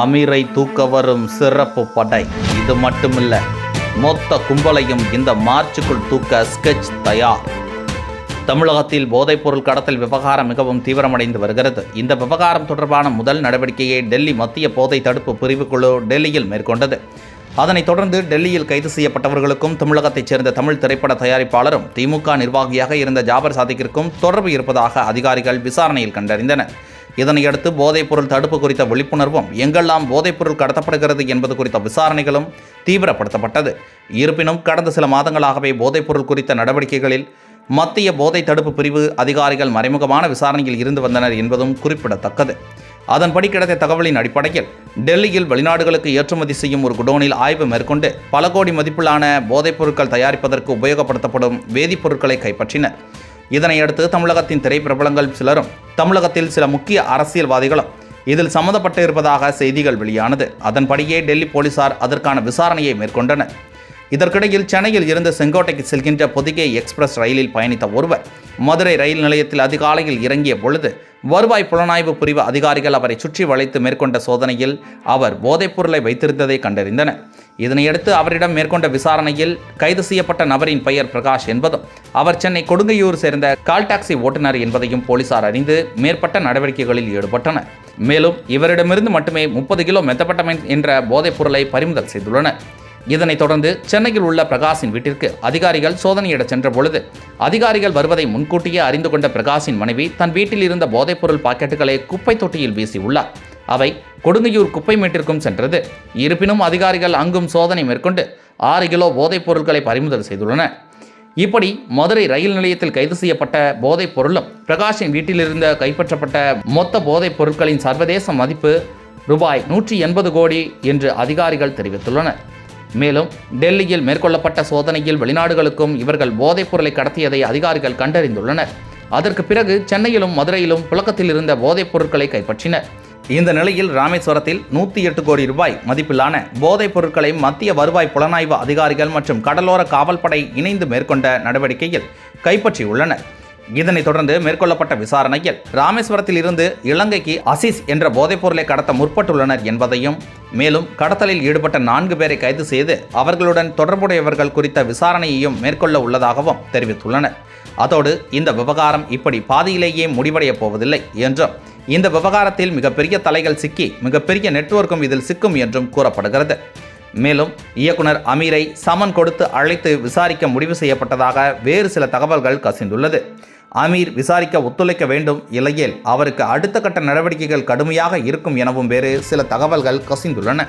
அமீரை தூக்க வரும் சிறப்பு படை. இது மட்டுமில்ல மொத்த கும்பலையும் இந்த மார்ச்சுக்குள் தூக்க ஸ்கெட்ச் தயார். தமிழகத்தில் போதைப்பொருள் கடத்தல் விவகாரம் மிகவும் தீவிரமடைந்து வருகிறது. இந்த விவகாரம் தொடர்பான முதல் நடவடிக்கையை டெல்லி மத்திய போதை தடுப்பு பிரிவுக்குழு டெல்லியில் மேற்கொண்டது. அதனைத் தொடர்ந்து டெல்லியில் கைது செய்யப்பட்டவர்களுக்கும் தமிழகத்தைச் சேர்ந்த தமிழ் திரைப்பட தயாரிப்பாளரும் திமுக நிர்வாகியாக இருந்த ஜாபர் சாதிக்கிற்கும் தொடர்பு இருப்பதாக அதிகாரிகள் விசாரணையில் கண்டறிந்தனர். இதனையடுத்து போதைப்பொருள் தடுப்பு குறித்த விழிப்புணர்வும் எங்கெல்லாம் போதைப்பொருள் கடத்தப்படுகிறது என்பது குறித்த விசாரணைகளும் தீவிரப்படுத்தப்பட்டது. இருப்பினும் கடந்த சில மாதங்களாகவே போதைப்பொருள் குறித்த நடவடிக்கைகளில் மத்திய போதை தடுப்பு பிரிவு அதிகாரிகள் மறைமுகமான விசாரணையில் இருந்து வந்தனர் என்பதும் குறிப்பிடத்தக்கது. அதன்படி கிடைத்த தகவலின் அடிப்படையில் டெல்லியில் வெளிநாடுகளுக்கு ஏற்றுமதி செய்யும் ஒரு குடோனில் ஆய்வு மேற்கொண்டு பல கோடி மதிப்பிலான போதைப் பொருட்கள் தயாரிப்பதற்கு உபயோகப்படுத்தப்படும் வேதிப்பொருட்களை கைப்பற்றினர். இதனையடுத்து தமிழகத்தின் திரைப்பிரபலங்கள் சிலரும் தமிழகத்தில் சில முக்கிய அரசியல்வாதிகளும் இதில் சம்மந்தப்பட்டு இருப்பதாக செய்திகள் வெளியானது. அதன்படியே டெல்லி போலீசார் அதற்கான விசாரணையை மேற்கொண்டனர். இதற்கிடையில் சென்னையில் இருந்து செங்கோட்டைக்கு செல்கின்ற பொதிகை எக்ஸ்பிரஸ் ரயிலில் பயணித்த ஒருவர் மதுரை ரயில் நிலையத்தில் அதிகாலையில் இறங்கிய பொழுது வருவாய் புலனாய்வு பிரிவு அதிகாரிகள் அவரை சுற்றி வளைத்து மேற்கொண்ட சோதனையில் அவர் போதைப்பொருளை வைத்திருந்ததை கண்டறிந்தனர். இதனையடுத்து அவரிடம் மேற்கொண்ட விசாரணையில் கைது செய்யப்பட்ட நபரின் பெயர் பிரகாஷ் என்பதும் அவர் சென்னை கொடுங்கையூர் சேர்ந்த கால் டாக்ஸி ஓட்டுநர் என்பதையும் போலீசார் அறிந்து மேற்பட்ட நடவடிக்கைகளில் ஈடுபட்டனர். மேலும் இவரிடமிருந்து மட்டுமே முப்பது கிலோ மெத்தப்பட்டமைன் என்ற போதைப் பொருளை பறிமுதல் செய்துள்ளனர். இதனைத் தொடர்ந்து சென்னையில் உள்ள பிரகாஷின் வீட்டிற்கு அதிகாரிகள் சோதனையிட சென்ற பொழுது அதிகாரிகள் வருவதை முன்கூட்டியே அறிந்து கொண்ட பிரகாஷின் மனைவி தன் வீட்டில் இருந்த போதைப்பொருள் பாக்கெட்டுகளை குப்பை தொட்டியில் வீசியுள்ளார். அவை கொடுங்கையூர் குப்பை மேட்டிற்கும் சென்றது. இருப்பினும் அதிகாரிகள் அங்கும் சோதனை மேற்கொண்டு ஆறு கிலோ போதைப் பொருட்களை பறிமுதல் செய்துள்ளனர். இப்படி மதுரை ரயில் நிலையத்தில் கைது செய்யப்பட்ட போதைப் பொருளும் பிரகாஷின் வீட்டிலிருந்து கைப்பற்றப்பட்ட மொத்த போதைப் பொருட்களின் சர்வதேச மதிப்பு ரூபாய் நூற்றி எண்பது கோடி என்று அதிகாரிகள் தெரிவித்துள்ளனர். மேலும் டெல்லியில் மேற்கொள்ளப்பட்ட சோதனையில் வெளிநாடுகளுக்கும் இவர்கள் போதைப் பொருளை கடத்தியதை அதிகாரிகள் கண்டறிந்துள்ளனர். அதற்கு பிறகு சென்னையிலும் மதுரையிலும் புழக்கத்தில் இருந்த போதைப் பொருட்களை கைப்பற்றினர். இந்த நிலையில் ராமேஸ்வரத்தில் நூற்றி எட்டு கோடி ரூபாய் மதிப்பிலான போதைப் பொருட்களை மத்திய வருவாய் புலனாய்வு அதிகாரிகள் மற்றும் கடலோர காவல்படை இணைந்து மேற்கொண்ட நடவடிக்கையில் கைப்பற்றியுள்ளனர். இதனைத் தொடர்ந்து மேற்கொள்ளப்பட்ட விசாரணையில் ராமேஸ்வரத்தில் இருந்து இலங்கைக்கு அசிஸ் என்ற போதைப்பொருளை கடத்த முற்பட்டுள்ளனர் என்பதையும் மேலும் கடத்தலில் ஈடுபட்ட நான்கு பேரை கைது செய்து அவர்களுடன் தொடர்புடையவர்கள் குறித்த விசாரணையையும் மேற்கொள்ள உள்ளதாகவும் தெரிவித்துள்ளனர். அதோடு இந்த விவகாரம் இப்படி பாதியிலேயே முடிவடையப் போவதில்லை என்றும் இந்த விவகாரத்தில் மிகப்பெரிய தலைகள் சிக்கி மிகப்பெரிய நெட்வொர்க்கும் இதில் சிக்கும் என்றும் கூறப்படுகிறது. மேலும் இயக்குனர் அமீரை சமன் கொடுத்து அழைத்து விசாரிக்க முடிவு செய்யப்பட்டதாக வேறு சில தகவல்கள் கசிந்துள்ளது. அமீர் விசாரிக்க ஒத்துழைக்க வேண்டும் இல்லையேல் அவருக்கு அடுத்த கட்ட நடவடிக்கைகள் கடுமையாக இருக்கும் எனவும் வேறு சில தகவல்கள் கசிந்துள்ளன.